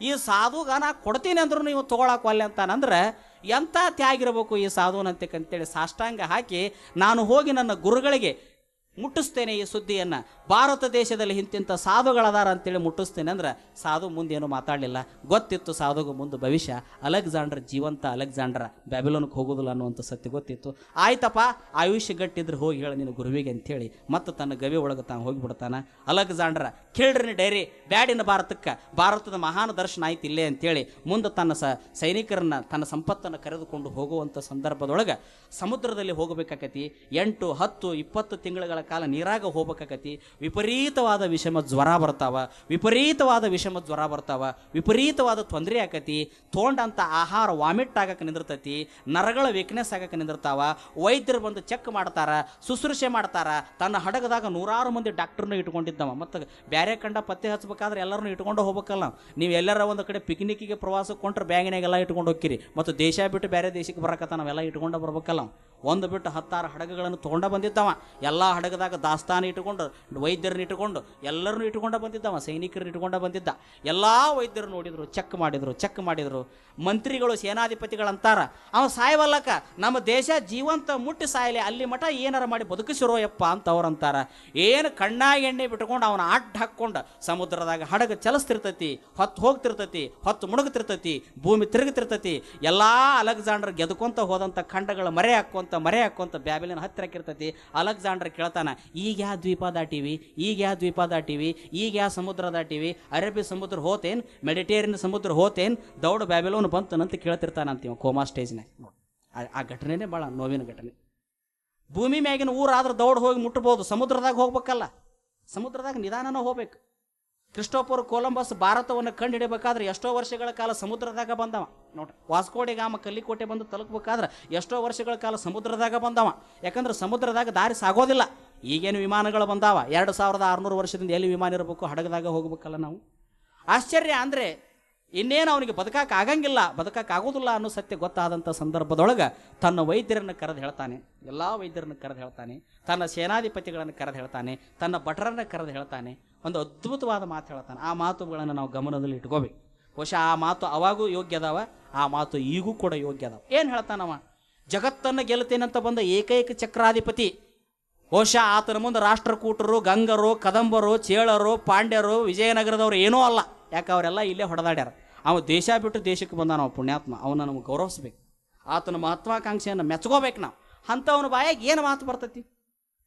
ಈ ಸಾಧುಗ ನಾ ಕೊಡ್ತೀನಿ ಅಂದ್ರೂ ನೀವು ತೊಗೊಳಕ್ಕೆ ಒಲ್ಲೆ ಅಂತಾನಂದ್ರೆ ಎಂಥ ತ್ಯಾಗಿರಬೇಕು ಈ ಸಾಧುನಂತಕ್ಕಂಥೇಳಿ ಸಾಷ್ಟಾಂಗ ಹಾಕಿ ನಾನು ಹೋಗಿ ನನ್ನ ಗುರುಗಳಿಗೆ ಮುಟ್ಟಿಸ್ತೇನೆ ಈ ಸುದ್ದಿಯನ್ನು. ಭಾರತ ದೇಶದಲ್ಲಿ ಇಂತಿಂಥ ಸಾಧುಗಳದಾರ ಅಂತೇಳಿ ಮುಟ್ಟಿಸ್ತೇನೆ ಅಂದ್ರೆ ಸಾಧು ಮುಂದೇನು ಮಾತಾಡಲಿಲ್ಲ. ಗೊತ್ತಿತ್ತು ಸಾಧುಗೂ ಮುಂದೆ ಭವಿಷ್ಯ. ಅಲೆಕ್ಸಾಂಡರ್ ಜೀವಂತ ಅಲೆಕ್ಸಾಂಡರ್ ಬ್ಯಾಬಿಲೋನ್ಗೆ ಹೋಗೋದಿಲ್ಲ ಅನ್ನುವಂಥ ಸತ್ಯ ಗೊತ್ತಿತ್ತು. ಆಯ್ತಪ್ಪ ಆಯುಷ್ಯ ಗಟ್ಟಿದ್ರೆ ಹೋಗಿ ಹೇಳಿ ನಿನ್ನ ಗುರುವಿಗೆ ಅಂಥೇಳಿ ಮತ್ತೆ ತನ್ನ ಗವಿ ಒಳಗೆ ತಾನು ಹೋಗಿಬಿಡ್ತಾನೆ. ಅಲೆಕ್ಸಾಂಡರ್ ಕೇಳ್ರಿ ಡೈರಿ, ಬ್ಯಾಡಿನ ಭಾರತಕ್ಕೆ ಭಾರತದ ಮಹಾನ್ ದರ್ಶನ ಆಯ್ತು ಇಲ್ಲೇ ಅಂತೇಳಿ. ಮುಂದೆ ತನ್ನ ಸ, ಸೈನಿಕರನ್ನ, ತನ್ನ ಸಂಪತ್ತನ್ನು ಕರೆದುಕೊಂಡು ಹೋಗುವಂಥ ಸಂದರ್ಭದೊಳಗೆ ಸಮುದ್ರದಲ್ಲಿ ಹೋಗಬೇಕಾಕತಿ. ಎಂಟು, ಹತ್ತು, ಇಪ್ಪತ್ತು ತಿಂಗಳುಗಳ ಕಾಲ ನೀರಾಗ ಹೋಗ್ಬೇಕಾಕತಿ. ವಿಪರೀತವಾದ ವಿಷಮ ಜ್ವರ ಬರ್ತಾವ. ವಿಪರೀತವಾದ ವಿಷಮ ಜ್ವರ ಬರ್ತಾವ. ವಿಪರೀತವಾದ ತೊಂದರೆ ಆಕತಿ. ತೊಗೊಂಡಂಥ ಆಹಾರ ವಾಮಿಟ್ ಆಗಕ್ಕೆ ನಿಂದಿರ್ತೈತಿ. ನರಗಳ ವೀಕ್ನೆಸ್ ಆಗಕ್ಕೆ ನಿಂದಿರ್ತಾವ. ವೈದ್ಯರು ಬಂದು ಚೆಕ್ ಮಾಡ್ತಾರ, ಶುಶ್ರೂಷೆ ಮಾಡ್ತಾರ. ತನ್ನ ಹಡಗದಾಗ ನೂರಾರು ಮಂದಿ ಡಾಕ್ಟರ್ನ ಇಟ್ಕೊಂಡಿದ್ದಾವ. ಮತ್ತು ಬೇರೆ ಕಂಡ ಪತ್ತೆ ಹಚ್ಚಬೇಕಾದ್ರೆ ಎಲ್ಲರನ್ನೂ ಇಟ್ಕೊಂಡು ಹೋಗ್ಬೇಕಲ್ಲ. ನೀವು ಎಲ್ಲರ ಒಂದು ಕಡೆ ಪಿಕ್ನಿಕ್ಕಿಗೆ ಪ್ರವಾಸಕ್ಕೆ ಕೊಂಡ್ರೆ ಬ್ಯಾಗಿನಾಗೆಲ್ಲ ಇಟ್ಕೊಂಡು ಹೋಗ್ಕಿರಿ. ಮತ್ತು ದೇಶ ಬಿಟ್ಟು ಬೇರೆ ದೇಶಕ್ಕೆ ಬರಕತ್ತ ನಾವೆಲ್ಲ ಇಟ್ಕೊಂಡು ಬರ್ಬೇಕಲ್ಲ. ಒಂದು ಬಿಟ್ಟು ಹತ್ತಾರು ಹಡಗುಗಳನ್ನು ತೊಗೊಂಡ ಬಂದಿದ್ದವ. ಎಲ್ಲ ಹಡಗದಾಗ ದಾಸ್ತಾನ ಇಟ್ಟುಕೊಂಡು, ವೈದ್ಯರನ್ನ ಇಟ್ಟುಕೊಂಡು, ಎಲ್ಲರನ್ನು ಇಟ್ಟುಕೊಂಡ ಬಂದಿದ್ದವ, ಸೈನಿಕರನ್ನ ಇಟ್ಟುಕೊಂಡ ಬಂದಿದ್ದ. ಎಲ್ಲ ವೈದ್ಯರು ನೋಡಿದರು, ಚೆಕ್ ಮಾಡಿದರು ಚೆಕ್ ಮಾಡಿದರು. ಮಂತ್ರಿಗಳು, ಸೇನಾಧಿಪತಿಗಳಂತಾರ. ಅವ ಸಾಯವಲ್ಲಕ, ನಮ್ಮ ದೇಶ ಜೀವಂತ ಮುಟ್ಟಿ ಸಾಯಲಿ, ಅಲ್ಲಿ ಮಠ ಏನಾರ ಮಾಡಿ ಬದುಕಿಸಿರೋ ಯಪ್ಪ ಅಂತ ಅವ್ರಂತಾರ ಏನು ಕಣ್ಣ ಎಣ್ಣೆ ಬಿಟ್ಕೊಂಡು ಅವನ ಅಡ್ಡ ಹಾಕ್ಕೊಂಡು ಸಮುದ್ರದಾಗ ಹಡಗು ಚಲಿಸ್ತಿರ್ತೈತಿ, ಹೊತ್ತು ಹೋಗ್ತಿರ್ತೈತಿ, ಹೊತ್ತು ಮುಳುಗ್ತಿರ್ತೈತಿ ಭೂಮಿ ತಿರುಗ್ತಿರ್ತೈತಿ. ಎಲ್ಲ ಅಲೆಕ್ಸಾಂಡರ್ ಗೆದ್ಕೊಂತ ಹೋದಂಥ ಖಂಡಗಳ ಮರೆ ಹಾಕ್ಕೊಂತ ಮರೆ ಹಾಕ್ಕೊಂತ ಬ್ಯಾಬಿಲಿನ ಹತ್ತಿರಕ್ಕಿರ್ತೈತಿ ಅಲೆಕ್ಸಾಂಡರ್ ಕೇಳ್ತಾನೆ, ಈಗ ಯಾವ ದ್ವೀಪ ದಾಟಿವಿ ಈಗ ಯಾವ ದ್ವೀಪ ದಾಟಿವಿ ಈಗ ಯಾವ ಸಮುದ್ರ ದಾಟಿವಿ ಅರೇಬಿ ಸಮುದ್ರ ಹೋತೇನು? ಮೆಡಿಟೇರಿಯನ್ ಸಮುದ್ರ ಹೋತೇನ್? ದೌಡ್ ಬ್ಯಾಬಿಲೋನ್ ಬಂತನಂತ ಕೇಳ್ತಿರ್ತಾನಂತೀವ ಕೋಮಾ ಸ್ಟೇಜ್ನಾಗ ಆ ಘಟನೆನೇ ಭಾಳ ನೋವಿನ ಘಟನೆ. ಭೂಮಿ ಮ್ಯಾಗಿನ ಊರಾದ್ರೆ ದೌಡ್ ಹೋಗಿ ಮುಟ್ಟಬಹುದು ಸಮುದ್ರದಾಗ ಹೋಗ್ಬೇಕಲ್ಲ. ಸಮುದ್ರದಾಗ ನಿಧಾನನ ಹೋಗ್ಬೇಕು. ಕ್ರಿಸ್ಟೋಫರ್ ಕೊಲಂಬಸ್ ಭಾರತವನ್ನು ಕಂಡು ಹಿಡಿಬೇಕಾದ್ರೆ ಎಷ್ಟೋ ವರ್ಷಗಳ ಕಾಲ ಸಮುದ್ರದಾಗ ಬಂದವ. ನೋಡ್ರಿ, ವಾಸ್ಕೋಡಿ ಗಾಮ ಕಲ್ಲಿಕೋಟೆ ಬಂದು ತಲುಪಬೇಕಾದ್ರೆ ಎಷ್ಟೋ ವರ್ಷಗಳ ಕಾಲ ಸಮುದ್ರದಾಗ ಬಂದವ. ಯಾಕಂದ್ರೆ ಸಮುದ್ರದಾಗ ದಾರಿ ಸಾಗೋದಿಲ್ಲ. ಈಗೇನು ವಿಮಾನಗಳು ಬಂದಾವ? ಎರಡು ಸಾವಿರದ ಆರುನೂರು ವರ್ಷದಿಂದ ಎಲ್ಲಿ ವಿಮಾನ ಇರಬೇಕು? ಹಡಗದಾಗ ಹೋಗ್ಬೇಕಲ್ಲ ನಾವು. ಆಶ್ಚರ್ಯ ಅಂದರೆ ಇನ್ನೇನು ಅವನಿಗೆ ಬದುಕಕ್ಕೆ ಆಗಂಗಿಲ್ಲ, ಬದುಕಕ್ಕೆ ಆಗೋದಿಲ್ಲ ಅನ್ನೋ ಸತ್ಯ ಗೊತ್ತಾದಂಥ ಸಂದರ್ಭದೊಳಗೆ ತನ್ನ ವೈದ್ಯರನ್ನು ಕರೆದು ಹೇಳ್ತಾನೆ, ಎಲ್ಲ ವೈದ್ಯರನ್ನು ಕರೆದು ಹೇಳ್ತಾನೆ, ತನ್ನ ಸೇನಾಧಿಪತಿಗಳನ್ನು ಕರೆದು ಹೇಳ್ತಾನೆ, ತನ್ನ ಭಟರನ್ನು ಕರೆದು ಹೇಳ್ತಾನೆ, ಒಂದು ಅದ್ಭುತವಾದ ಮಾತು ಹೇಳ್ತಾನೆ. ಆ ಮಾತುಗಳನ್ನು ನಾವು ಗಮನದಲ್ಲಿ ಇಟ್ಕೋಬೇಕು. ಬಹುಶಃ ಆ ಮಾತು ಅವಾಗೂ ಯೋಗ್ಯ ಆ ಮಾತು ಈಗೂ ಕೂಡ ಯೋಗ್ಯ ಅದಾವ. ಏನು ಹೇಳ್ತಾನವ ಜಗತ್ತನ್ನು ಗೆಲ್ತೇನಂತ ಬಂದ ಏಕೈಕ ಚಕ್ರಾಧಿಪತಿ. ಬಹುಶಃ ಆತನ ಮುಂದೆ ರಾಷ್ಟ್ರಕೂಟರು, ಗಂಗರು, ಕದಂಬರು, ಚೇಳರು, ಪಾಂಡ್ಯರು, ವಿಜಯನಗರದವರು ಏನೂ ಅಲ್ಲ. ಯಾಕೆ ಅವರೆಲ್ಲ ಇಲ್ಲೇ ಹೊಡೆದಾಡ್ಯಾರ? ಅವ ದೇಶ ಬಿಟ್ಟು ದೇಶಕ್ಕೆ ಬಂದ ನಾವು ಪುಣ್ಯಾತ್ಮ. ಅವನ ನಮಗೆ ಗೌರವಿಸ್ಬೇಕು. ಆತನ ಮಹತ್ವಾಕಾಂಕ್ಷೆಯನ್ನು ಮೆಚ್ಕೋಬೇಕು ನಾವು. ಅಂಥವನ ಬಾಯಾಗ ಏನು ಮಾತು ಬರ್ತೈತಿ?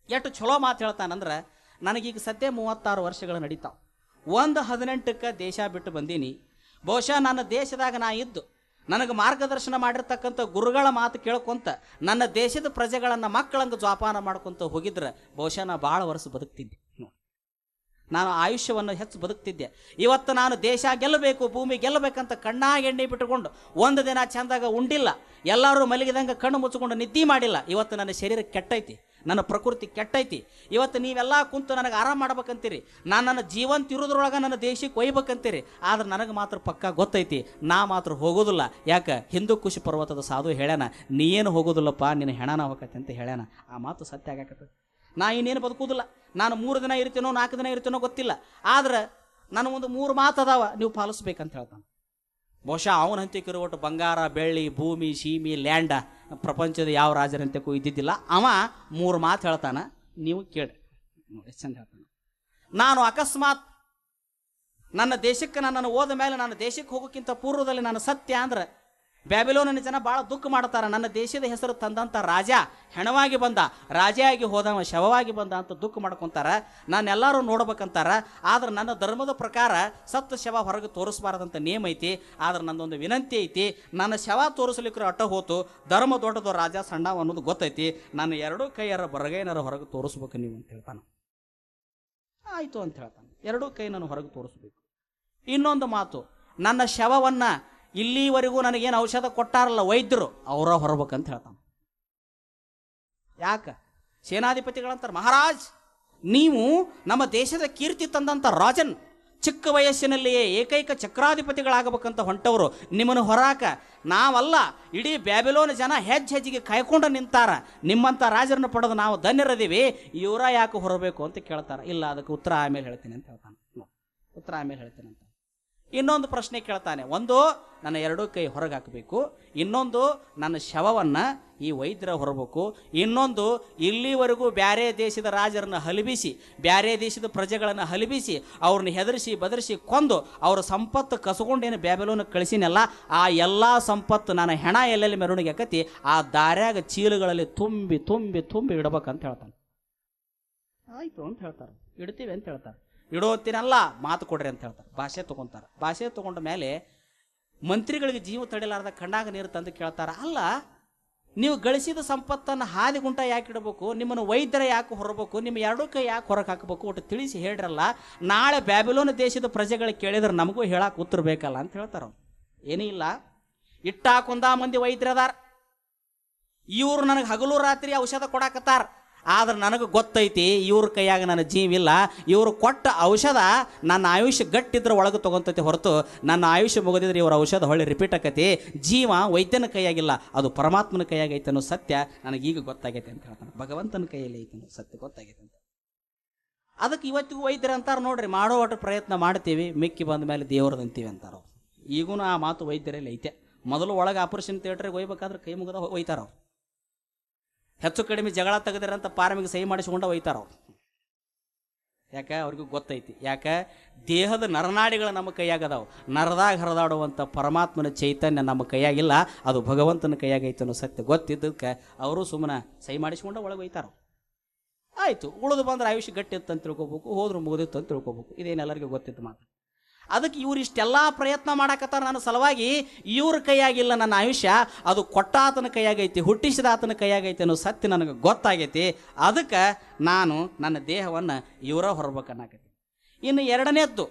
ಎಷ್ಟು ಚಲೋ ಮಾತು ಹೇಳ್ತಾನಂದ್ರೆ, ನನಗೀಗ ಸದ್ಯ ಮೂವತ್ತಾರು ವರ್ಷಗಳು ನಡೀತಾವೆ. ಒಂದು ಹದಿನೆಂಟಕ್ಕೆ ದೇಶ ಬಿಟ್ಟು ಬಂದೀನಿ. ಬಹುಶಃ ನನ್ನ ದೇಶದಾಗ ನಾ ಇದ್ದು, ನನಗೆ ಮಾರ್ಗದರ್ಶನ ಮಾಡಿರ್ತಕ್ಕಂಥ ಗುರುಗಳ ಮಾತು ಕೇಳ್ಕೊಂತ, ನನ್ನ ದೇಶದ ಪ್ರಜೆಗಳನ್ನು ಮಕ್ಕಳಂಗೆ ಜೋಪಾನ ಮಾಡ್ಕೊಂತ ಹೋಗಿದ್ರೆ, ಬಹುಶಃ ನಾ ಭಾಳ ವರ್ಷ ಬದುಕ್ತಿದ್ದೆ. ನಾನು ಆಯುಷ್ಯವನ್ನು ಹೆಚ್ಚು ಬದುಕ್ತಿದ್ದೆ. ಇವತ್ತು ನಾನು ದೇಶ ಗೆಲ್ಲಬೇಕು, ಭೂಮಿ ಗೆಲ್ಲಬೇಕಂತ ಕಣ್ಣಾಗಿ ಎಣ್ಣೆ ಬಿಟ್ಟುಕೊಂಡು ಒಂದು ದಿನ ಚಂದಾಗ ಉಂಡಿಲ್ಲ. ಎಲ್ಲರೂ ಮಲಗಿದಂಗೆ ಕಣ್ಣು ಮುಚ್ಚಿಕೊಂಡು ನಿದ್ದೆ ಮಾಡಿಲ್ಲ. ಇವತ್ತು ನನ್ನ ಶರೀರ ಕೆಟ್ಟೈತಿ, ನನ್ನ ಪ್ರಕೃತಿ ಕೆಟ್ಟೈತಿ. ಇವತ್ತು ನೀವೆಲ್ಲ ಕುಂತು ನನಗೆ ಆರಾಮ ಮಾಡ್ಬೇಕಂತೀರಿ. ನಾನು ನನ್ನ ಜೀವಂತ ಇರೋದ್ರೊಳಗೆ ನನ್ನ ದೇಶಕ್ಕೆ ಒಯ್ಬೇಕಂತೀರಿ. ಆದ್ರೆ ನನಗೆ ಮಾತ್ರ ಪಕ್ಕ ಗೊತ್ತೈತಿ, ನಾ ಮಾತ್ರ ಹೋಗೋದಿಲ್ಲ. ಯಾಕೆ? ಹಿಂದೂ ಖುಷಿ ಪರ್ವತದ ಸಾಧು ಹೇಳ್ಯಾನ, ನೀ ಏನು ಹೋಗೋದಿಲ್ಲಪ್ಪ, ನಿನ್ನ ಹೆಣನ ಹೋಗತ್ತೆ ಅಂತ ಹೇಳ್ಯಾನ. ಆ ಮಾತು ಸತ್ಯ ಆಗಾಕತ್ತ ನಾ ಇನ್ನೇನು ಬದುಕುವುದಿಲ್ಲ ನಾನು ಮೂರು ದಿನ ಇರ್ತೀನೋ, ನಾಲ್ಕು ದಿನ ಇರ್ತೀನೋ ಗೊತ್ತಿಲ್ಲ. ಆದ್ರೆ ನನ್ನ ಒಂದು ಮೂರು ಮಾತು ಅದಾವ, ನೀವು ಪಾಲಿಸ್ಬೇಕಂತ ಹೇಳ್ತಾನೆ. ಬಹುಶಃ ಅವನ ಹಂತಿಕಿರೋ ಒಟ್ಟು ಬಂಗಾರ, ಬೆಳ್ಳಿ, ಭೂಮಿ, ಸೀಮಿ, ಲ್ಯಾಂಡ, ಪ್ರಪಂಚದ ಯಾವ ರಾಜರಂತಕ್ಕೂ ಇದ್ದಿದ್ದಿಲ್ಲ. ಅವ ಮೂರು ಮಾತು ಹೇಳ್ತಾನ, ನೀವು ಕೇಳಿ. ನೋಡಿ ಚಂದ ಹೇಳ್ತಾನೆ. ನಾನು ಅಕಸ್ಮಾತ್ ನನ್ನ ದೇಶಕ್ಕೆ ನನ್ನನ್ನು ಹೋದ ಮೇಲೆ ನನ್ನ ದೇಶಕ್ಕೆ ಹೋಗೋಕ್ಕಿಂತ ಪೂರ್ವದಲ್ಲಿ ನಾನು ಸತ್ಯ ಅಂದ್ರೆ ಬ್ಯಾಬಿಲೋನಿನ ಜನ ಭಾಳ ದುಃಖ ಮಾಡ್ತಾರೆ. ನನ್ನ ದೇಶದ ಹೆಸರು ತಂದಂಥ ರಾಜ, ಹೆಣವಾಗಿ ಬಂದ ರಾಜಾಗಿ ಹೋದವ, ಶವವಾಗಿ ಬಂದ ಅಂತ ದುಃಖ ಮಾಡ್ಕೊಂತಾರ. ನಾನೆಲ್ಲರೂ ನೋಡ್ಬೇಕಂತಾರ. ಆದ್ರೆ ನನ್ನ ಧರ್ಮದ ಪ್ರಕಾರ ಸತ್ತ ಶವ ಹೊರಗೆ ತೋರಿಸ್ಬಾರ್ದಂತ ನಿಯಮ ಐತಿ. ಆದ್ರೆ ನಂದೊಂದು ವಿನಂತಿ ಐತಿ. ನನ್ನ ಶವ ತೋರಿಸ್ಲಿಕ್ಕೆ ಅಟ್ಟ ಹೋತು. ಧರ್ಮ ದೊಡ್ಡದು ರಾಜ, ಸಣ್ಣ ಅನ್ನೋದು ಗೊತ್ತೈತಿ. ನಾನು ಎರಡೂ ಕೈಯರ ಬರಗೈನರ ಹೊರಗೆ ತೋರಿಸ್ಬೇಕು ನೀವು ಅಂತ ಹೇಳ್ತಾನೆ. ಆಯಿತು ಅಂತ ಹೇಳ್ತಾನೆ. ಎರಡೂ ಕೈ ನಾನು ಹೊರಗೆ ತೋರಿಸ್ಬೇಕು. ಇನ್ನೊಂದು ಮಾತು, ನನ್ನ ಶವವನ್ನು ಇಲ್ಲಿವರೆಗೂ ನನಗೇನು ಔಷಧ ಕೊಟ್ಟಾರಲ್ಲ ವೈದ್ಯರು, ಅವರ ಹೊರಬೇಕಂತ ಹೇಳ್ತಾನೆ. ಯಾಕ? ಸೇನಾಧಿಪತಿಗಳಂತಾರೆ, ಮಹಾರಾಜ್, ನೀವು ನಮ್ಮ ದೇಶದ ಕೀರ್ತಿ ತಂದಂಥ ರಾಜನ್, ಚಿಕ್ಕ ವಯಸ್ಸಿನಲ್ಲಿಯೇ ಏಕೈಕ ಚಕ್ರಾಧಿಪತಿಗಳಾಗಬೇಕಂತ ಹೊಂಟವರು, ನಿಮ್ಮನ್ನು ಹೊರಾಕ ನಾವಲ್ಲ, ಇಡೀ ಬ್ಯಾಬಿಲೋನ್ ಜನ ಹೆಜ್ಜೆ ಹೆಜ್ಜೆಗೆ ಕಾಯ್ಕೊಂಡು ನಿಂತಾರ ನಿಮ್ಮಂಥ ರಾಜರನ್ನು ಪಡೆದು ನಾವು ಧನ್ಯರದೀವಿ, ಇವರ ಯಾಕೆ ಹೊರಬೇಕು ಅಂತ ಕೇಳ್ತಾರೆ. ಇಲ್ಲ, ಅದಕ್ಕೆ ಉತ್ತರ ಆಮೇಲೆ ಹೇಳ್ತೀನಿ ಅಂತ ಹೇಳ್ತಾನೆ. ಉತ್ತರ ಆಮೇಲೆ ಹೇಳ್ತೀನಿ ಅಂತ. ಇನ್ನೊಂದು ಪ್ರಶ್ನೆ ಕೇಳ್ತಾನೆ. ಒಂದು, ನನ್ನ ಎರಡೂ ಕೈ ಹೊರಗೆ ಹಾಕಬೇಕು. ಇನ್ನೊಂದು, ನನ್ನ ಶವವನ್ನು ಈ ವೈದ್ಯರ ಹೊರಬೇಕು. ಇನ್ನೊಂದು, ಇಲ್ಲಿವರೆಗೂ ಬ್ಯಾರೆ ದೇಶದ ರಾಜರನ್ನು ಹಲಬಿಸಿ, ಬ್ಯಾರೆ ದೇಶದ ಪ್ರಜೆಗಳನ್ನು ಹಲಿಬಿಸಿ, ಅವ್ರನ್ನ ಹೆದರಿಸಿ, ಬದರಿಸಿ ಕೊಂದು, ಅವ್ರ ಸಂಪತ್ತು ಕಸಗೊಂಡೇನು ಬ್ಯಾಬೆಲೋನ ಕಳಿಸಿನಲ್ಲ, ಆ ಎಲ್ಲ ಸಂಪತ್ತು ನನ್ನ ಹೆಣ ಎಲ್ಲೆಲ್ಲಿ ಮೆರವಣಿಗೆ ಆಕತಿ, ಆ ದಾರ್ಯಾಗ ಚೀಲಗಳಲ್ಲಿ ತುಂಬಿ ತುಂಬಿ ತುಂಬಿ ಇಡ್ಬೇಕಂತ ಹೇಳ್ತಾನೆ. ಆಯಿತು ಅಂತ ಹೇಳ್ತಾರೆ. ಇಡ್ತೀವಿ ಅಂತ ಹೇಳ್ತಾರೆ. ಇಡೋತ್ತಿನಲ್ಲ ಮಾತು ಕೊಡ್ರಿ ಅಂತ ಹೇಳ್ತಾರೆ. ಭಾಷೆ ತೊಗೊತಾರೆ. ಭಾಷೆ ತೊಗೊಂಡ ಮೇಲೆ ಮಂತ್ರಿಗಳಿಗೆ ಜೀವ ತಡಿಲಾರ್ದ ಕಣ್ಣಾಗ ನೀರು ತಂದು ಕೇಳ್ತಾರೆ. ಅಲ್ಲ, ನೀವು ಗಳಿಸಿದ ಸಂಪತ್ತನ್ನು ಹಾದಿಗುಂಟ ಯಾಕೆ ಇಡಬೇಕು? ನಿಮ್ಮನ್ನು ವೈದ್ಯರ ಯಾಕೆ ಹೊರಬೇಕು? ನಿಮ್ಮ ಎರಡೂ ಕೈ ಯಾಕೆ ಹೊರಗೆ ಹಾಕಬೇಕು? ಒಟ್ಟು ತಿಳಿಸಿ ಹೇಳ್ರಲ್ಲ. ನಾಳೆ ಬ್ಯಾಬಿಲೋನ್ ದೇಶದ ಪ್ರಜೆಗಳಿಗೆ ಕೇಳಿದ್ರೆ ನಮಗೂ ಹೇಳಕ್ಕೆ ಉತ್ತರ ಬೇಕಲ್ಲ ಅಂತ ಹೇಳ್ತಾರೆ ಅವ್ರು. ಏನೂ ಇಲ್ಲ. ಇಟ್ಟಾಕೊಂದ ಕುಂದ ಮಂದಿ ವೈದ್ಯರದಾರ. ಇವ್ರು ನನಗೆ ಹಗಲು ರಾತ್ರಿ ಔಷಧ ಕೊಡಾಕತ್ತಾರ. ಆದ್ರೆ ನನಗೆ ಗೊತ್ತೈತಿ, ಇವ್ರ ಕೈಯಾಗ ನನ್ನ ಜೀವಿಲ್ಲ ಇವರು ಕೊಟ್ಟ ಔಷಧ ನನ್ನ ಆಯುಷ್ಯ ಗಟ್ಟಿದ್ರೆ ಒಳಗೆ ತೊಗೊಂತೈತಿ ಹೊರತು ನನ್ನ ಆಯುಷ್ಯ ಮುಗಿದಿದ್ರೆ ಇವ್ರ ಔಷಧ ಹೊಳ್ಳಿ ರಿಪೀಟ್ ಆಕತಿ. ಜೀವ ವೈದ್ಯನ ಕೈಯಾಗಿಲ್ಲ, ಅದು ಪರಮಾತ್ಮನ ಕೈಯಾಗೈತೆ ಅನ್ನೋ ಸತ್ಯ ನನಗೀಗ ಗೊತ್ತಾಗೈತೆ ಅಂತ ಹೇಳ್ತಾನೆ. ಭಗವಂತನ ಕೈಯಲ್ಲಿ ಐತೆ ಅನ್ನೋ ಸತ್ಯ ಗೊತ್ತಾಗೈತೆ ಅಂತ. ಅದಕ್ಕೆ ಇವತ್ತಿಗೂ ವೈದ್ಯರು ಅಂತಾರೆ ನೋಡ್ರಿ, ಮಾಡೋ ಒಟ್ಟು ಪ್ರಯತ್ನ ಮಾಡ್ತೀವಿ, ಮಿಕ್ಕಿ ಬಂದ ಮೇಲೆ ದೇವ್ರದ್ದು ಅಂತೀವಿ ಅಂತಾರೆ ಈಗೂ ಆ ಮಾತು ವೈದ್ಯರಲ್ಲಿ ಐತೆ. ಮೊದಲು ಒಳಗೆ ಆಪರೇಷನ್ ಥಿಯೇಟ್ರಿಗೆ ಹೋಗ್ಬೇಕಾದ್ರೆ ಕೈ ಮುಗಿದ ಹೋಯ್ತಾರ ಅವ್ರು. ಹೆಚ್ಚು ಕಡಿಮೆ ಜಗಳ ತೆಗೆದಿರಂತ ಪಾರಮಿಗೆ ಸಹಿ ಮಾಡಿಸ್ಕೊಂಡು ಒಯ್ತಾರ ಅವ್ರು. ಯಾಕೆ? ಅವ್ರಿಗೂ ಗೊತ್ತೈತಿ. ಯಾಕೆ? ದೇಹದ ನರನಾಡಿಗಳು ನಮ್ಮ ಕೈಯಾಗದಾವು ನರದಾಗ ಹರಿದಾಡುವಂಥ ಪರಮಾತ್ಮನ ಚೈತನ್ಯ ನಮ್ಮ ಕೈಯಾಗಿಲ್ಲ ಅದು ಭಗವಂತನ ಕೈಯಾಗೈತೆ ಅನ್ನೋ ಸತ್ಯ ಗೊತ್ತಿದ್ದಕ್ಕೆ ಅವರು ಸುಮ್ಮನೆ ಸಹಿ ಮಾಡಿಸ್ಕೊಂಡು ಒಳಗೆ ಒಯ್ತಾರ ಆಯಿತು, ಉಳಿದು ಬಂದ್ರೆ ಆಯುಷ್ಯ ಗಟ್ಟಿತ್ತು ಅಂತ ತಿಳ್ಕೊಬೇಕು, ಹೋದ್ರು ಮುಗಿದಿತ್ತು ಅಂತ ತಿಳ್ಕೊಬೇಕು. ಇದೇನೆಲ್ಲರಿಗೂ ಗೊತ್ತಿತ್ತು ಮಾತು. ಅದಕ್ಕೆ ಇವ್ರು ಇಷ್ಟೆಲ್ಲ ಪ್ರಯತ್ನ ಮಾಡಾಕತ್ತಾರ ನನ್ನ ಸಲುವಾಗಿ, ಇವ್ರ ಕೈಯಾಗಿಲ್ಲ ನನ್ನ ಆಯುಷ್ಯ, ಅದು ಕೊಟ್ಟಾತನ ಕೈಯಾಗೈತಿ ಹುಟ್ಟಿಸಿದ ಆತನ ಕೈಯಾಗೈತಿ ಅನ್ನೋ ಸತ್ಯ ನನಗೆ ಗೊತ್ತಾಗೈತಿ. ಅದಕ್ಕೆ ನಾನು ನನ್ನ ದೇಹವನ್ನು ಇವರ ಹೊರಬೇಕನ್ನಾಕೈತಿ ಇನ್ನು ಎರಡನೇದ್ದು,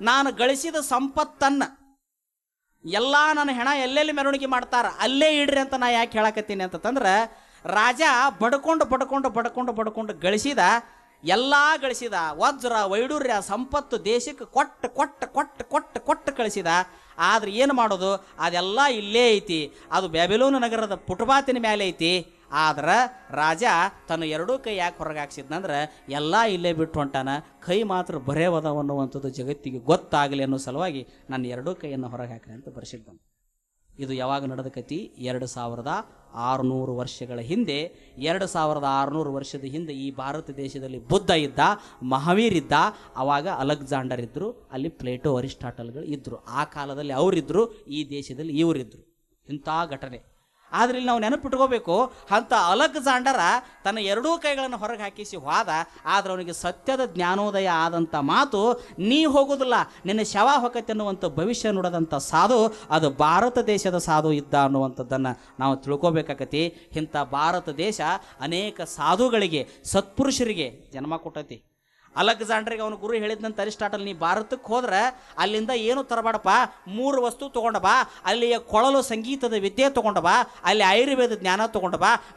ನಾನು ಗಳಿಸಿದ ಸಂಪತ್ತನ್ನು ಎಲ್ಲ ನನ್ನ ಹೆಣ ಎಲ್ಲೆಲ್ಲಿ ಮೆರವಣಿಗೆ ಮಾಡ್ತಾರ, ಅಲ್ಲೇ ಇಡ್ರಿ ಅಂತ ನಾ ಯಾಕೆ ಹೇಳಕತ್ತೀನಿ ಅಂತಂದ್ರೆ, ರಾಜ ಬಡ್ಕೊಂಡು ಬಡ್ಕೊಂಡು ಬಡ್ಕೊಂಡು ಬಡ್ಕೊಂಡು ಗಳಿಸಿದ ಎಲ್ಲ ಗಳಿಸಿದ, ವಜ್ರ, ವೈಡೂರ್ಯ, ಸಂಪತ್ತು, ದೇಶಕ್ಕೆ ಕೊಟ್ಟು ಕೊಟ್ಟು ಕೊಟ್ಟು ಕೊಟ್ಟು ಕೊಟ್ಟು ಕಳಿಸಿದ, ಆದ್ರೆ ಏನು ಮಾಡೋದು? ಅದೆಲ್ಲ ಇಲ್ಲೇ ಐತಿ. ಅದು ಬ್ಯಾಬಿಲೋನು ನಗರದ ಪುಟಬಾತಿನ ಮೇಲೆ ಐತಿ. ಆದ್ರೆ ರಾಜ ತನ್ನ ಎರಡೂ ಕೈ ಯಾಕೆ ಹೊರಗೆ ಹಾಕ್ಸಿದ್ನಂದ್ರೆ ಎಲ್ಲ ಇಲ್ಲೇ ಬಿಟ್ಟು ಹೊಂಟಾನ. ಕೈ ಮಾತ್ರ ಬರೇವದ ಅನ್ನುವಂಥದ್ದು ಜಗತ್ತಿಗೆ ಗೊತ್ತಾಗಲಿ ಅನ್ನೋ ಸಲುವಾಗಿ ನನ್ನ ಎರಡೂ ಕೈಯನ್ನು ಹೊರಗೆ ಹಾಕಿದೆ ಅಂತ ಬರ್ಸಿದ್ದಾನೆ. ಇದು ಯಾವಾಗ ನಡೆದ ಕತಿ ಎರಡು ಸಾವಿರದ ಆರುನೂರು ವರ್ಷಗಳ ಹಿಂದೆ. ಎರಡು ಸಾವಿರದ ಆರುನೂರು ವರ್ಷದ ಹಿಂದೆ ಈ ಭಾರತ ದೇಶದಲ್ಲಿ ಬುದ್ಧ ಇದ್ದ, ಮಹಾವೀರ್ ಇದ್ದ ಆವಾಗ ಅಲೆಕ್ಸಾಂಡರ್ ಇದ್ದರು ಅಲ್ಲಿ ಪ್ಲೇಟೋ ಅರಿಸ್ಟಾಟಲ್ಗಳು ಇದ್ದರು ಆ ಕಾಲದಲ್ಲಿ ಅವರಿದ್ದರು ಈ ದೇಶದಲ್ಲಿ ಇವರಿದ್ದರು ಇಂಥ ಘಟನೆ. ಆದ್ರೆ ಇಲ್ಲಿ ನಾವು ನೆನಪಿಟ್ಕೋಬೇಕು, ಅಂತ ಅಲೆಕ್ಸಾಂಡರ ತನ್ನ ಎರಡೂ ಕೈಗಳನ್ನು ಹೊರಗೆ ಹಾಕಿಸಿ ಹೋದ, ಆದ್ರೆ ಅವನಿಗೆ ಸತ್ಯದ ಜ್ಞಾನೋದಯ ಆದಂಥ ಮಾತು, ನೀ ಹೋಗೋದಿಲ್ಲ, ನಿನ್ನ ಶವ ಹೊಕತೆ ಅನ್ನುವಂಥ ಭವಿಷ್ಯ ನೋಡದಂಥ ಸಾಧು, ಅದು ಭಾರತ ದೇಶದ ಸಾಧು ಇದ್ದ ಅನ್ನುವಂಥದ್ದನ್ನು ನಾವು ತಿಳ್ಕೊಬೇಕಾಕತಿ. ಇಂಥ ಭಾರತ ದೇಶ ಅನೇಕ ಸಾಧುಗಳಿಗೆ, ಸತ್ಪುರುಷರಿಗೆ ಜನ್ಮ ಕೊಟ್ಟೈತಿ. ಅಲೆಕ್ಸಾಂಡ್ರಿಗೆ ಅವನ ಗುರು ಹೇಳಿದಂತ ಅರಿಸ್ಟಾಟಲ್, ನೀ ಭಾರತಕ್ಕೆ ಹೋದ್ರೆ ಅಲ್ಲಿಂದ ಏನು ತರಬೇಡಪ್ಪ? ಮೂರು ವಸ್ತು ತಗೊಂಡ ಬಾ. ಅಲ್ಲಿಯ ಕೊಳಲು ಸಂಗೀತದ ವಿದ್ಯೆ ತಗೊಂಡ ಬಾ. ಅಲ್ಲಿ ಆಯುರ್ವೇದ ಜ್ಞಾನ ತಗೊಂಡ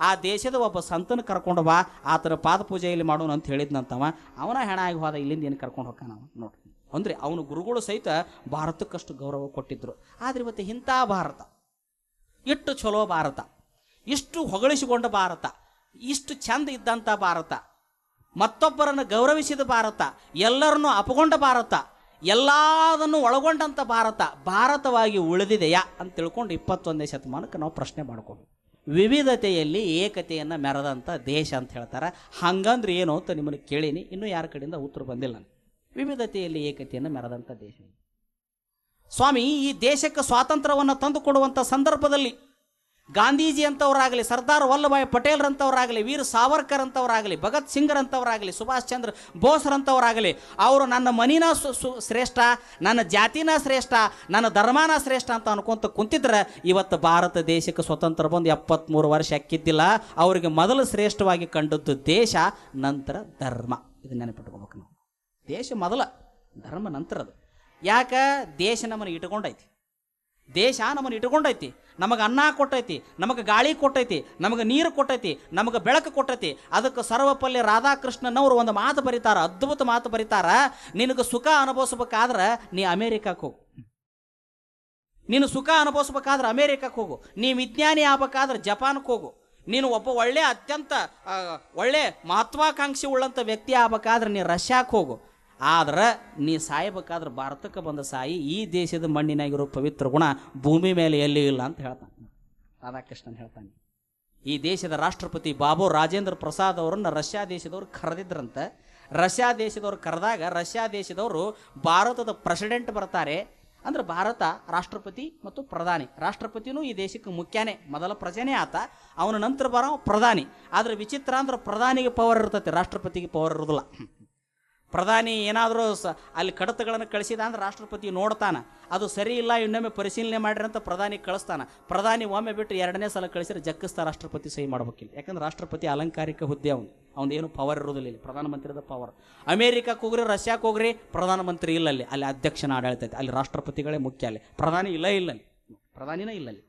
ಆ ದೇಶದ ಒಬ್ಬ ಸಂತನ ಕರ್ಕೊಂಡು ಬಾ. ಆತನ ಪಾದ ಪೂಜೆಯಲ್ಲಿ ಮಾಡೋಣ ಅಂತ ಹೇಳಿದ್ನಂತವ ಅವನ ಹೆಣ ಆಗಿ ಹೋದ. ಇಲ್ಲಿಂದ ಏನು ಕರ್ಕೊಂಡು ಹೋಗ್ತಾನ ನಾವು ನೋಡ್ರಿ. ಅಂದರೆ ಅವನು ಗುರುಗಳು ಸಹಿತ ಭಾರತಕ್ಕಷ್ಟು ಗೌರವ ಕೊಟ್ಟಿದ್ರು. ಆದ್ರೆ ಇವತ್ತು ಇಂಥ ಭಾರತ, ಇಷ್ಟು ಚಲೋ ಭಾರತ, ಇಷ್ಟು ಹೊಗಳಿಸಿಕೊಂಡ ಭಾರತ, ಇಷ್ಟು ಚಂದ ಇದ್ದಂಥ ಭಾರತ ಮತ್ತೊಬ್ಬರನ್ನು ಗೌರವಿಸಿದ ಭಾರತ, ಎಲ್ಲರನ್ನು ಅಪಗೊಂಡ ಭಾರತ, ಎಲ್ಲದನ್ನು ಒಳಗೊಂಡಂಥ ಭಾರತ ಭಾರತವಾಗಿ ಉಳಿದಿದೆಯಾ ಅಂತ ತಿಳ್ಕೊಂಡು ಇಪ್ಪತ್ತೊಂದನೇ ಶತಮಾನಕ್ಕೆ ನಾವು ಪ್ರಶ್ನೆ ಮಾಡ್ಕೊಂಡು. ವಿವಿಧತೆಯಲ್ಲಿ ಏಕತೆಯನ್ನು ಮೆರೆದಂಥ ದೇಶ ಅಂತ ಹೇಳ್ತಾರೆ. ಹಂಗಂದ್ರೆ ಏನು ಅಂತ ನಿಮ್ಮನ್ನು ಕೇಳೀನಿ. ಇನ್ನೂ ಯಾರ ಕಡೆಯಿಂದ ಉತ್ತರ ಬಂದಿಲ್ಲ. ವಿವಿಧತೆಯಲ್ಲಿ ಏಕತೆಯನ್ನು ಮೆರೆದಂಥ ದೇಶ ಸ್ವಾಮಿ, ಈ ದೇಶಕ್ಕೆ ಸ್ವಾತಂತ್ರ್ಯವನ್ನು ತಂದುಕೊಡುವಂಥ ಸಂದರ್ಭದಲ್ಲಿ ಗಾಂಧೀಜಿ ಅಂತವರಾಗಲಿ, ಸರ್ದಾರ್ ವಲ್ಲಭಾಯ್ ಪಟೇಲ್ರಂಥವರಾಗಲಿ ವೀರ್ ಸಾವರ್ಕರ್ ಅಂತವರಾಗಲಿ, ಭಗತ್ ಸಿಂಗ್ರಂಥವರಾಗಲಿ ಸುಭಾಷ್ ಚಂದ್ರ ಬೋಸ್ರಂಥವರಾಗಲಿ ಅವರು ನನ್ನ ಮನಿನ ಶ್ರೇಷ್ಠ, ನನ್ನ ಜಾತಿನ ಶ್ರೇಷ್ಠ, ನನ್ನ ಧರ್ಮನ ಶ್ರೇಷ್ಠ ಅಂತ ಅನ್ಕೊಂತ ಕುಂತಿದ್ರೆ ಇವತ್ತು ಭಾರತ ದೇಶಕ್ಕೆ ಸ್ವತಂತ್ರ ಬಂದು ಎಪ್ಪತ್ತ್ಮೂರು ವರ್ಷ ಅಕ್ಕಿದ್ದಿಲ್ಲ. ಅವರಿಗೆ ಮೊದಲು ಶ್ರೇಷ್ಠವಾಗಿ ಕಂಡದ್ದು ದೇಶ, ನಂತರ ಧರ್ಮ. ಇದು ನೆನಪಿಟ್ಕೋಬೇಕು ನಾವು. ದೇಶ ಮೊದಲ, ಧರ್ಮ ನಂತರದು. ಯಾಕೆ? ದೇಶ ನಮ್ಮನ್ನು ಇಟ್ಕೊಂಡೈತಿ. ದೇಶ ನಮ್ಮನ್ನು ಇಟ್ಕೊಂಡೈತಿ ನಮಗೆ ಅನ್ನ ಕೊಟ್ಟೈತಿ, ನಮಗೆ ಗಾಳಿ ಕೊಟ್ಟೈತಿ, ನಮಗೆ ನೀರು ಕೊಟ್ಟೈತಿ, ನಮಗೆ ಬೆಳಕು ಕೊಟ್ಟೈತಿ. ಅದಕ್ಕೆ ಸರ್ವಪಲ್ಲಿ ರಾಧಾಕೃಷ್ಣನವರು ಒಂದು ಮಾತು ಬರೀತಾರ, ಅದ್ಭುತ ಮಾತು ಬರೀತಾರ. ನಿನಗೆ ಸುಖ ಅನುಭವಿಸ್ಬೇಕಾದ್ರೆ ನೀ ಅಮೇರಿಕಾಕ್ಕೆ ಹೋಗು. ನೀನು ಸುಖ ಅನುಭವಿಸ್ಬೇಕಾದ್ರೆ ಅಮೇರಿಕಕ್ಕೆ ಹೋಗು. ನೀ ವಿಜ್ಞಾನಿ ಆಗ್ಬೇಕಾದ್ರೆ ಜಪಾನ್ಗೆ ಹೋಗು. ನೀನು ಒಬ್ಬ ಒಳ್ಳೆ ಅತ್ಯಂತ ಒಳ್ಳೆ ಮಹತ್ವಾಕಾಂಕ್ಷಿ ಉಳ್ಳಂಥ ವ್ಯಕ್ತಿ ಆಗ್ಬೇಕಾದ್ರೆ ನೀನು ರಷ್ಯಾಕ್ಕೆ ಹೋಗು. ಆದ್ರೆ ನೀ ಸಾಯಬೇಕಾದ್ರೆ ಭಾರತಕ್ಕೆ ಬಂದ ಸಾಯಿ ಈ ದೇಶದ ಮಣ್ಣಿನಾಗಿರೋ ಪವಿತ್ರ ಗುಣ ಭೂಮಿ ಮೇಲೆ ಎಲ್ಲಿ ಇಲ್ಲ ಅಂತ ಹೇಳ್ತಾನೆ. ರಾಧಾಕೃಷ್ಣನ್ ಹೇಳ್ತಾನೆ. ಈ ದೇಶದ ರಾಷ್ಟ್ರಪತಿ ಬಾಬು ರಾಜೇಂದ್ರ ಪ್ರಸಾದ್ ಅವರನ್ನು ರಷ್ಯಾ ದೇಶದವ್ರು ಕರೆದಿದ್ರಂತೆ. ರಷ್ಯಾ ದೇಶದವ್ರು ಕರೆದಾಗ ರಷ್ಯಾ ದೇಶದವರು ಭಾರತದ ಪ್ರೆಸಿಡೆಂಟ್ ಬರ್ತಾರೆ. ಅಂದ್ರೆ ಭಾರತ ರಾಷ್ಟ್ರಪತಿ ಮತ್ತು ಪ್ರಧಾನಿ. ರಾಷ್ಟ್ರಪತಿನೂ ಈ ದೇಶಕ್ಕೆ ಮುಖ್ಯನೇ. ಮೊದಲ ಪ್ರಜೆನೇ ಆತ. ಅವನ ನಂತರ ಬರೋ ಪ್ರಧಾನಿ. ಆದ್ರೆ ವಿಚಿತ್ರ ಅಂದ್ರೆ ಪ್ರಧಾನಿಗೆ ಪವರ್ ಇರ್ತೈತೆ, ರಾಷ್ಟ್ರಪತಿಗೆ ಪವರ್ ಇರೋದಿಲ್ಲ. ಪ್ರಧಾನಿ ಏನಾದರೂ ಸ, ಅಲ್ಲಿ ಕಡತಗಳನ್ನು ಕಳಿಸಿದ ಅಂದ್ರೆ ರಾಷ್ಟ್ರಪತಿ ನೋಡ್ತಾನೆ. ಅದು ಸರಿ ಇಲ್ಲ, ಇನ್ನೊಮ್ಮೆ ಪರಿಶೀಲನೆ ಮಾಡ್ರಿ ಅಂತ ಪ್ರಧಾನಿ ಕಳಿಸ್ತಾನೆ. ಪ್ರಧಾನಿ ಒಮ್ಮೆ ಬಿಟ್ಟು ಎರಡನೇ ಸಲ ಕಳಿಸಿದ್ರೆ ಜಕ್ಕಿಸ್ತಾ ರಾಷ್ಟ್ರಪತಿ ಸಹಿ ಮಾಡ್ಬೇಕಿಲ್ಲ. ಯಾಕಂದ್ರೆ ರಾಷ್ಟ್ರಪತಿ ಅಲಂಕಾರಿಕ ಹುದ್ದೆ ಅವನು. ಅವನು ಏನು ಪವರ್ ಇರೋದಿಲ್ಲ ಇಲ್ಲಿ. ಪ್ರಧಾನಮಂತ್ರಿದ ಪವರ್ ಅಮೇರಿಕಕ್ಕೆ ಹೋಗ್ರಿ, ರಷ್ಯಾಕ್ಕೆ ಹೋಗ್ರಿ, ಪ್ರಧಾನಮಂತ್ರಿ ಇಲ್ಲ ಅಲ್ಲಿ. ಅಲ್ಲಿ ಅಧ್ಯಕ್ಷನ ಆಡಳಿತ ಐತೆ. ಅಲ್ಲಿ ರಾಷ್ಟ್ರಪತಿಗಳೇ ಮುಖ್ಯ ಅಲ್ಲಿ. ಪ್ರಧಾನಿ ಇಲ್ಲ ಇಲ್ಲ ಅಲ್ಲಿ. ಪ್ರಧಾನಿನೇ ಇಲ್ಲ ಅಲ್ಲಿ.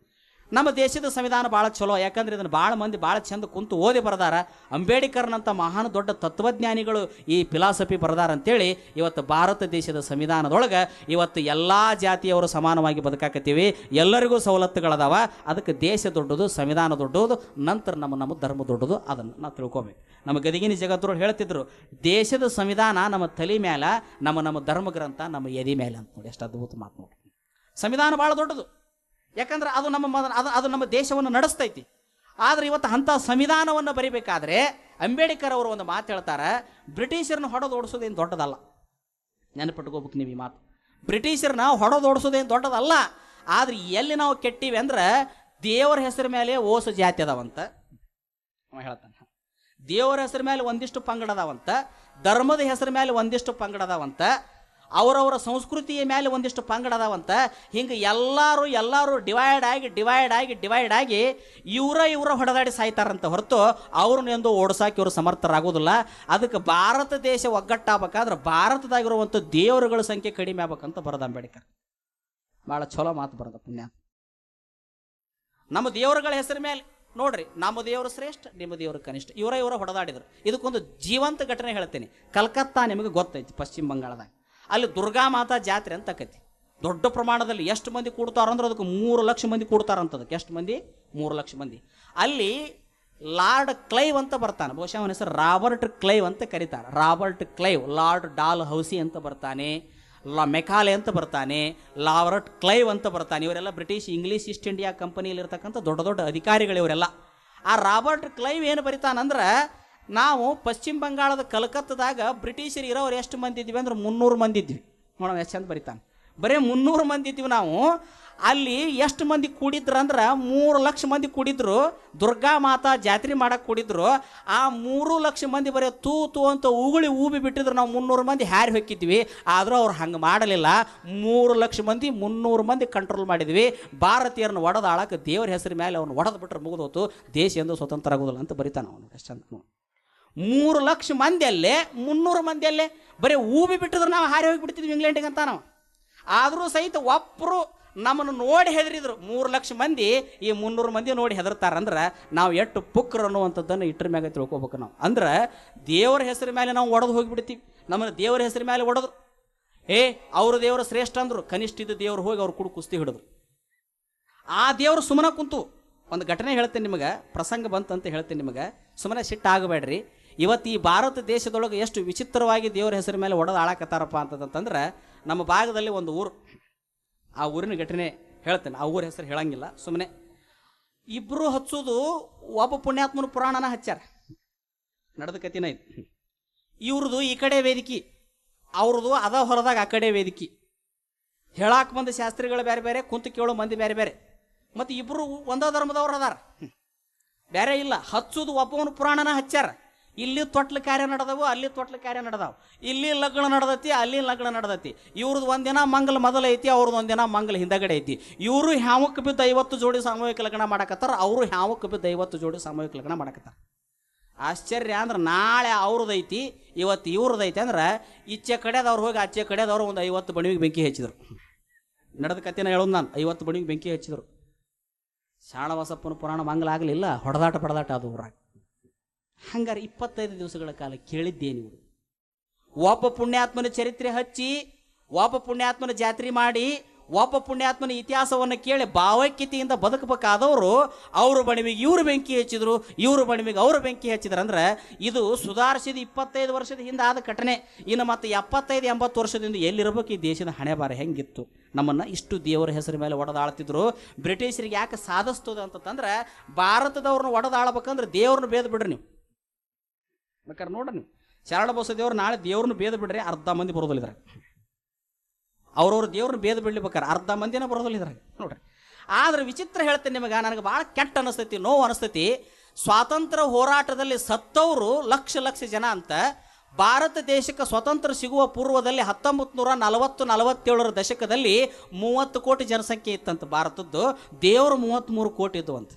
ನಮ್ಮ ದೇಶದ ಸಂವಿಧಾನ ಭಾಳ ಚಲೋ, ಯಾಕಂದ್ರೆ ಇದನ್ನು ಭಾಳ ಮಂದಿ ಭಾಳ ಚಂದ ಕುಂತು ಓದಿ ಬರದಾರ. ಅಂಬೇಡ್ಕರ್ನಂಥ ಮಹಾನ್ ದೊಡ್ಡ ತತ್ವಜ್ಞಾನಿಗಳು ಈ ಫಿಲಾಸಫಿ ಬರದಾರ ಅಂತೇಳಿ ಇವತ್ತು ಭಾರತ ದೇಶದ ಸಂವಿಧಾನದೊಳಗೆ ಇವತ್ತು ಎಲ್ಲ ಜಾತಿಯವರು ಸಮಾನವಾಗಿ ಬದುಕಾಕತ್ತೀವಿ. ಎಲ್ಲರಿಗೂ ಸವಲತ್ತುಗಳದಾವ. ಅದಕ್ಕೆ ದೇಶ ದೊಡ್ಡದು, ಸಂವಿಧಾನ ದೊಡ್ಡದು, ನಂತರ ನಮ್ಮ ನಮ್ಮ ಧರ್ಮ ದೊಡ್ಡದು ಅದನ್ನು ನಾವು ತಿಳ್ಕೊಬೇಕು. ನಮ್ಮ ಗದಿಗಿನ ಜಗತ್ತರು ಹೇಳ್ತಿದ್ರು, ದೇಶದ ಸಂವಿಧಾನ ನಮ್ಮ ತಲೆ ಮೇಲೆ ನಮ್ಮ ನಮ್ಮ ಧರ್ಮ ಗ್ರಂಥ ನಮ್ಮ ಎದಿ ಮೇಲೆ ಅಂತ ನೋಡಿ. ಎಷ್ಟು ಅದ್ಭುತ ಮಾತು ನೋಡಿ ಸಂವಿಧಾನ ಭಾಳ ದೊಡ್ಡದು. ಯಾಕಂದ್ರೆ ಅದು ನಮ್ಮ ಅದು ಅದು ನಮ್ಮ ದೇಶವನ್ನು ನಡೆಸ್ತೈತಿ. ಆದರೆ ಇವತ್ತು ಅಂಥ ಸಂವಿಧಾನವನ್ನು ಬರಿಬೇಕಾದ್ರೆ ಅಂಬೇಡ್ಕರ್ ಅವರು ಒಂದು ಮಾತು ಹೇಳ್ತಾರೆ, ಬ್ರಿಟಿಷರನ್ನ ಹೊಡೆದು ಓಡಿಸೋದೇನು ದೊಡ್ಡದಲ್ಲ. ನೆನಪಿಟ್ಕೋಬೇಕು ನೀವು ಈ ಮಾತು. ಬ್ರಿಟಿಷರನ್ನ ಹೊಡೆದು ಓಡಿಸೋದೇನು ದೊಡ್ಡದಲ್ಲ. ಆದ್ರೆ ಎಲ್ಲಿ ನಾವು ಕೆಟ್ಟಿವಿ ಅಂದ್ರೆ ದೇವರ ಹೆಸರು ಮೇಲೆ ಓಸು ಜಾತಿ ಅದಾವಂತ. ಹೇಳ್ತಾನೆ. ದೇವರ ಹೆಸರು ಮೇಲೆ ಒಂದಿಷ್ಟು ಪಂಗಡ ಅದಾವಂತ, ಧರ್ಮದ ಹೆಸರು ಮೇಲೆ ಒಂದಿಷ್ಟು ಪಂಗಡ ಅದಾವಂತ ಅವರವರ ಸಂಸ್ಕೃತಿಯ ಮೇಲೆ ಒಂದಿಷ್ಟು ಪಂಗಡ ಅದಾವಂತ. ಹಿಂಗೆ ಎಲ್ಲರೂ ಎಲ್ಲರೂ ಡಿವೈಡ್ ಆಗಿ ಡಿವೈಡ್ ಆಗಿ ಡಿವೈಡ್ ಆಗಿ ಇವರ ಇವರ ಹೊಡೆದಾಡಿ ಸಾಯ್ತಾರಂತ ಹೊರತು ಅವ್ರನ್ನ ಎಂದು ಓಡಿಸೋಕೆ ಇವರು ಸಮರ್ಥರಾಗೋದಿಲ್ಲ. ಅದಕ್ಕೆ ಭಾರತ ದೇಶ ಒಗ್ಗಟ್ಟಾಗಬೇಕಾದ್ರೆ ಭಾರತದಾಗಿರುವಂಥ ದೇವರುಗಳ ಸಂಖ್ಯೆ ಕಡಿಮೆ ಆಗ್ಬೇಕಂತ ಬರೋದು ಅಂಬೇಡ್ಕರ್. ಭಾಳ ಚಲೋ ಮಾತು ಬರೋದ ಪುಣ್ಯ. ನಮ್ಮ ದೇವರುಗಳ ಹೆಸರು ಮೇಲೆ ನೋಡ್ರಿ, ನಮ್ಮ ದೇವರು ಶ್ರೇಷ್ಠ, ನಿಮ್ಮ ದೇವರು ಕನಿಷ್ಠ. ಇವರ ಇವರ ಹೊಡೆದಾಡಿದ್ರು. ಇದಕ್ಕೊಂದು ಜೀವಂತ ಘಟನೆ ಹೇಳ್ತೀನಿ. ಕಲ್ಕತ್ತಾ ನಿಮಗೆ ಗೊತ್ತೈತಿ ಪಶ್ಚಿಮ ಬಂಗಾಳದಾಗ. ಅಲ್ಲಿ ದುರ್ಗಾ ಮಾತಾ ಜಾತ್ರೆ ಅಂತ ಆಕೈತಿ. ದೊಡ್ಡ ಪ್ರಮಾಣದಲ್ಲಿ ಎಷ್ಟು ಮಂದಿ ಕೂಡ್ತಾರ ಅಂದ್ರೆ ಅದಕ್ಕೆ ಮೂರು ಲಕ್ಷ ಮಂದಿ ಕೂಡ್ತಾರಂತ ಅದಕ್ಕೆ ಎಷ್ಟು ಮಂದಿ? ಮೂರು ಲಕ್ಷ ಮಂದಿ. ಅಲ್ಲಿ ಲಾರ್ಡ್ ಕ್ಲೈವ್ ಅಂತ ಬರ್ತಾನೆ. ಬಹುಶಃ ಅವನ ಹೆಸರು ರಾಬರ್ಟ್ ಕ್ಲೈವ್ ಅಂತ ಕರೀತಾರೆ. Robert Clive, Lord Dalhousie ಅಂತ ಬರ್ತಾನೆ. ಲಾ ಮೆಕಾಲೆ ಅಂತ ಬರ್ತಾನೆ. ಲಾವರ್ಟ್ ಕ್ಲೈವ್ ಅಂತ ಬರ್ತಾನೆ. ಇವರೆಲ್ಲ ಬ್ರಿಟಿಷ್ ಇಂಗ್ಲೀಷ್ ಈಸ್ಟ್ ಇಂಡಿಯಾ ಕಂಪನಿಯಲ್ಲಿ ಇರ್ತಕ್ಕಂಥ ದೊಡ್ಡ ದೊಡ್ಡ ಅಧಿಕಾರಿಗಳು ಇವರೆಲ್ಲ ಆ ರಾಬರ್ಟ್ ಕ್ಲೈವ್ ಏನು ಬರಿತಾನಂದ್ರೆ ನಾವು ಪಶ್ಚಿಮ ಬಂಗಾಳದ ಕಲ್ಕತ್ತದಾಗ ಬ್ರಿಟಿಷರು ಇರೋರು ಎಷ್ಟು ಮಂದಿ ಇದ್ವಿ ಅಂದ್ರೆ ಮುನ್ನೂರು ಮಂದಿ ಇದ್ವಿ ನೋಡೋಣ ಎಷ್ಟು ಚಂದ ಬರಿತಾನೆ. ಬರೀ ಮುನ್ನೂರು ಮಂದಿ ಇದ್ವಿ ನಾವು. ಅಲ್ಲಿ ಎಷ್ಟು ಮಂದಿ ಕೂಡಿದ್ರು ಅಂದ್ರೆ ಮೂರು ಲಕ್ಷ ಮಂದಿ ಕೂಡಿದ್ರು. ದುರ್ಗಾ ಮಾತಾ ಜಾತ್ರೆ ಮಾಡಕ್ಕೆ ಕೂಡಿದ್ರು. ಆ ಮೂರು ಲಕ್ಷ ಮಂದಿ ಬರೀ ತೂ ತೂ ಅಂತ ಉಗುಳಿ ಊಬಿ ಬಿಟ್ಟಿದ್ರು. ನಾವು ಮುನ್ನೂರು ಮಂದಿ ಹ್ಯಾರಿ ಹೊಕ್ಕಿದ್ವಿ. ಆದರೂ ಅವ್ರು ಹಂಗೆ ಮಾಡಲಿಲ್ಲ. ಮೂರು ಲಕ್ಷ ಮಂದಿ ಮುನ್ನೂರು ಮಂದಿ ಕಂಟ್ರೋಲ್ ಮಾಡಿದ್ವಿ. ಭಾರತೀಯರನ್ನು ಒಡೆದ ಆಳಕ್ಕೆ ದೇವ್ರ ಹೆಸರು ಮೇಲೆ ಅವ್ನು ಒಡೆದು ಬಿಟ್ರೆ ಮುಗಿದೋತು. ದೇಶ ಎಂದು ಸ್ವತಂತ್ರ ಆಗೋದಿಲ್ಲ ಅಂತ ಬರಿತಾನೆ ಅವನು. ಎಷ್ಟು ಚಂದ ಮೂರು ಲಕ್ಷ ಮಂದಿಯಲ್ಲೇ, ಮುನ್ನೂರು ಮಂದಿಯಲ್ಲೇ, ಬರೀ ಊಬಿ ಬಿಟ್ಟಿದ್ರು ನಾವು ಹಾರಿ ಹೋಗಿಬಿಡ್ತಿದ್ವಿ ಇಂಗ್ಲೆಂಡಿಗೆ ಅಂತ ನಾವು. ಆದರೂ ಸಹಿತ ಒಬ್ಬರು ನಮ್ಮನ್ನು ನೋಡಿ ಹೆದರಿದ್ರು. ಮೂರು ಲಕ್ಷ ಮಂದಿ, ಈ ಮುನ್ನೂರು ಮಂದಿ ನೋಡಿ ಹೆದರ್ತಾರಂದ್ರೆ ನಾವು ಎಷ್ಟು ಪುಕ್ರ ಅನ್ನುವಂಥದ್ದನ್ನು ಇಟ್ಟರ ಮ್ಯಾಗ ತಿಳ್ಕೊಬೇಕು ನಾವು. ಅಂದ್ರೆ ದೇವರ ಹೆಸರು ಮೇಲೆ ನಾವು ಒಡೆದು ಹೋಗಿಬಿಡ್ತೀವಿ. ನಮ್ಮನ್ನು ದೇವರ ಹೆಸರು ಮೇಲೆ ಒಡೆದ್ರು. ಏ, ಅವ್ರ ದೇವರು ಶ್ರೇಷ್ಠ ಅಂದರು. ಕನಿಷ್ಠ ಇದ್ದ ದೇವರು ಹೋಗಿ ಅವ್ರು ಕೂಡ ಕುಸ್ತಿ ಹಿಡಿದ್ರು. ಆ ದೇವರು ಸುಮ್ಮನೆ ಕುಂತು. ಒಂದು ಘಟನೆ ಹೇಳ್ತೇನೆ ನಿಮಗೆ, ಪ್ರಸಂಗ ಬಂತಂತ ಹೇಳ್ತೇನೆ ನಿಮಗೆ. ಸುಮ್ಮನೆ ಸಿಟ್ಟಾಗಬೇಡ್ರಿ. ಇವತ್ತು ಈ ಭಾರತ ದೇಶದೊಳಗೆ ಎಷ್ಟು ವಿಚಿತ್ರವಾಗಿ ದೇವರ ಹೆಸರ ಮೇಲೆ ಒಡೆದು ಆಳಕತ್ತಾರಪ್ಪ ಅಂತಂತಂದ್ರೆ ನಮ್ಮ ಭಾಗದಲ್ಲಿ ಒಂದು ಊರು. ಆ ಊರಿನ ಘಟನೆ ಹೇಳ್ತೇನೆ. ಆ ಊರ ಹೆಸರು ಹೇಳಂಗಿಲ್ಲ. ಸುಮ್ಮನೆ ಇಬ್ಬರು ಹಚ್ಚೋದು ಒಬ್ಬ ಪುಣ್ಯಾತ್ಮನ ಪುರಾಣನ ಹಚ್ಚಾರ ನಡೆದ ಕತಿನ ಇದು. ಇವ್ರದ್ದು ಈ ಕಡೆ ವೇದಿಕೆ ಅವ್ರದ್ದು ಅದ ಹೊರದಾಗ ಆ ಕಡೆ ವೇದಿಕೆ. ಹೇಳಾಕ್ ಬಂದ ಶಾಸ್ತ್ರಿಗಳು ಬೇರೆ ಬೇರೆ ಕುಂತು ಕೇಳೋ ಮಂದಿ ಬೇರೆ ಬೇರೆ ಮತ್ತು ಇಬ್ಬರು ಒಂದೇ ಧರ್ಮದವ್ರು ಅದಾರ. ಬೇರೆ ಇಲ್ಲ. ಹಚ್ಚುದು ಒಬ್ಬವನ ಪುರಾಣನ ಹಚ್ಚಾರ ಇಲ್ಲಿ ತೊಟ್ಲ ಕಾರ್ಯ ನಡೆದವು, ಅಲ್ಲಿ ತೊಟ್ಲ ಕಾರ್ಯ ನಡೆದವು. ಇಲ್ಲಿ ಲಗ್ನ ನಡೆದತಿ, ಅಲ್ಲಿ ಲಗ್ನ ನಡೆದತಿ. ಇವ್ರದ್ದು ಒಂದಿನ ಮಂಗಲ ಮೊದಲು ಐತಿ, ಅವ್ರದ್ದು ಒಂದಿನ ಮಂಗಲ ಹಿಂದಗಡೆ ಐತಿ. ಇವರು ಹ್ಯಾವಕ್ಕೆ ಬಿದ್ದು ಐವತ್ತು ಜೋಡಿ ಸಾಮೂಹಿಕ ಲಗ್ನ ಮಾಡಕತ್ತಾರ, ಅವರು ಹ್ಯಾವಕ್ಕೆ ಬಿದ್ದು ಐವತ್ತು ಜೋಡಿ ಸಾಮೂಹಿಕ ಲಗ್ನ ಮಾಡಕತ್ತಾರ. ಆಶ್ಚರ್ಯ ಅಂದ್ರೆ ನಾಳೆ ಅವ್ರದ್ದೈತಿ ಇವತ್ತು ಇವ್ರದ್ದೈತಿ ಅಂದ್ರೆ ಈಚೆ ಕಡೆದವ್ರು ಹೋಗಿ ಆಚೆ ಕಡೆದವ್ರು ಒಂದು ಐವತ್ತು ಬಣಿವಿಗೆ ಬೆಂಕಿ ಹಚ್ಚಿದ್ರು. ನಡೆದ ಕಥೆನ ಹೇಳೋದು ನಾನು, ಐವತ್ತು ಬಣಿಗೆ ಬೆಂಕಿ ಹಚ್ಚಿದ್ರು. ಶಾಣವಾಸಪ್ಪನ ಪುರಾಣ ಮಂಗಲ ಆಗಲಿಲ್ಲ, ಹೊಡೆದಾಟ ಪಡೆದಾಟ ಅದು ಊರಾಗ. ಹಂಗಾರೆ ಇಪ್ಪತ್ತೈದು ದಿವಸಗಳ ಕಾಲ ಕೇಳಿದ್ದೇನೆ ನೀವು. ಒಬ್ಬ ಪುಣ್ಯಾತ್ಮನ ಚರಿತ್ರೆ ಹಚ್ಚಿ ಒಬ್ಬ ಪುಣ್ಯಾತ್ಮನ ಜಾತ್ರೆ ಮಾಡಿ ಒಬ್ಬ ಪುಣ್ಯಾತ್ಮನ ಇತಿಹಾಸವನ್ನು ಕೇಳಿ ಭಾವೈಕ್ಯತೆಯಿಂದ ಬದುಕಬೇಕಾದವರು ಅವರು ಬಣಿವಿಗೆ ಇವರು ಬೆಂಕಿ ಹಚ್ಚಿದ್ರು, ಇವರು ಬಣಿವಿಗೆ ಅವರು ಬೆಂಕಿ ಹಚ್ಚಿದ್ರು ಅಂದ್ರೆ ಇದು ಸುಧಾರಿಸಿದ ಇಪ್ಪತ್ತೈದು ವರ್ಷದ ಹಿಂದೆ ಆದ ಘಟನೆ. ಇನ್ನು ಮತ್ತೆ ಎಪ್ಪತ್ತೈದು, ಎಂಬತ್ತು ವರ್ಷದಿಂದ ಎಲ್ಲಿರಬೇಕು ಈ ದೇಶದ ಹಣೆ ಬಾರ ಹೆಂಗಿತ್ತು? ನಮ್ಮನ್ನು ಇಷ್ಟು ದೇವರ ಹೆಸರು ಮೇಲೆ ಒಡೆದಾಳ್ತಿದ್ರು. ಬ್ರಿಟಿಷರಿಗೆ ಯಾಕೆ ಸಾಧಿಸ್ತದೆ ಅಂತಂದ್ರೆ ಭಾರತದವ್ರನ್ನ ಒಡೆದಾಳ್ಬೇಕಂದ್ರೆ ದೇವ್ರನ್ನ ಬೇದ್ ಬಿಡ್ರಿ ನೀವು. ಬೇಕಾದ್ರೆ ನೋಡ್ರಿ ನೀವು. ಶರಣ ಬಸವ ದೇವ್ರು ನಾಳೆ ದೇವ್ರನ್ನ ಭೇದ ಬಿಡ್ರಿ, ಅರ್ಧ ಮಂದಿ ಬರೋದಿಲ್ಲ ಅವ್ರವ್ರ ದೇವ್ರನ್ನ ಭೇದ ಬಿಡ್ಲಿಬೇಕಾರೆ ಅರ್ಧ ಮಂದಿನ ಬರೋದಿಲ್ಲ ನೋಡ್ರಿ. ಆದ್ರೆ ವಿಚಿತ್ರ ಹೇಳ್ತೇನೆ ನಿಮಗೆ, ನನಗೆ ಭಾಳ ಕೆಟ್ಟ ಅನಿಸ್ತೈತಿ, ನೋವು ಅನಿಸ್ತೈತಿ. ಸ್ವಾತಂತ್ರ್ಯ ಹೋರಾಟದಲ್ಲಿ ಸತ್ತವರು ಲಕ್ಷ ಲಕ್ಷ ಜನ ಅಂತ ಭಾರತ ದೇಶಕ್ಕೆ ಸ್ವತಂತ್ರ ಸಿಗುವ ಪೂರ್ವದಲ್ಲಿ ಹತ್ತೊಂಬತ್ತು ನೂರ ನಲವತ್ತು, ನಲವತ್ತೇಳರ ದಶಕದಲ್ಲಿ ಮೂವತ್ತು ಕೋಟಿ ಜನಸಂಖ್ಯೆ ಇತ್ತಂತ ಭಾರತದ್ದು. ದೇವರು ಮೂವತ್ತ್ಮೂರು ಕೋಟಿ ಇದ್ದು ಅಂತ